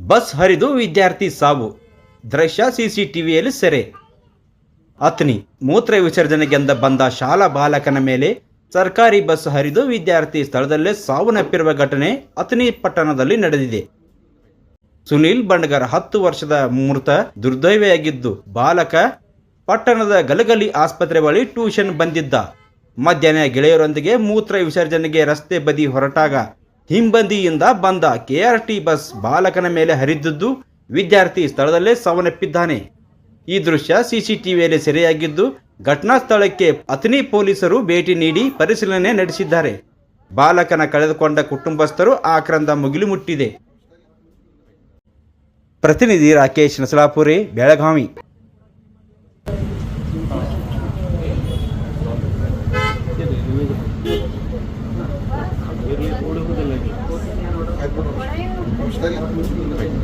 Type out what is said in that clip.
Bus ಹರಿದು ವಿದ್ಯಾರ್ಥಿ ಸಾವು. ದೃಶ್ಯ ಸಿಸಿಟಿವಿಯಲ್ಲಿ ಸೆರೆ. ಅತ್ನಿ ಮೂತ್ರ ವಿಸರ್ಜನೆಗೆಂದ ಬಂದ ಶಾಲಾ ಬಾಲಕನ ಮೇಲೆ ಸರ್ಕಾರಿ ಬಸ್ ಹರಿದು ವಿದ್ಯಾರ್ಥಿ ಸ್ಥಳದಲ್ಲೇ ಸಾವನ್ನಪ್ಪಿರುವ ಘಟನೆ ಅತ್ನಿ ಪಟ್ಟಣದಲ್ಲಿ ನಡೆದಿದೆ. ಸುನೀಲ್ ಬಂಡ್ಗರ್ ಹತ್ತು ವರ್ಷದ ಮೃತ ದುರ್ದೈವೆಯಾಗಿದ್ದು ಬಾಲಕ ಪಟ್ಟಣದ ಗಲಗಲಿ ಆಸ್ಪತ್ರೆ ಬಳಿ ಟ್ಯೂಷನ್ ಬಂದಿದ್ದ. ಮಧ್ಯಾಹ್ನ ಗೆಳೆಯರೊಂದಿಗೆ ಮೂತ್ರ ವಿಸರ್ಜನೆಗೆ ರಸ್ತೆ ಬದಿ ಹೊರಟಾಗ ಹಿಂಬದಿಯಿಂದ ಬಂದ ಕೆಆರ್ಟಿ ಬಸ್ ಬಾಲಕನ ಮೇಲೆ ಹರಿದಿದ್ದು ವಿದ್ಯಾರ್ಥಿ ಸ್ಥಳದಲ್ಲೇ ಸಾವನ್ನಪ್ಪಿದ್ದಾನೆ. ಈ ದೃಶ್ಯ ಸಿಸಿಟಿವಿಯಲ್ಲಿ ಸೆರೆಯಾಗಿದ್ದು ಘಟನಾ ಸ್ಥಳಕ್ಕೆ ಅತನಿ ಪೊಲೀಸರು ಭೇಟಿ ನೀಡಿ ಪರಿಶೀಲನೆ ನಡೆಸಿದ್ದಾರೆ. ಬಾಲಕನ ಕಳೆದುಕೊಂಡ ಕುಟುಂಬಸ್ಥರು ಆಕ್ರಂದ ಮುಗಿಲು ಮುಟ್ಟಿದೆ ಪ್ರತಿನಿಧಿ Rakesh ನಸಲಾಪುರಿ Belagavi. What are you?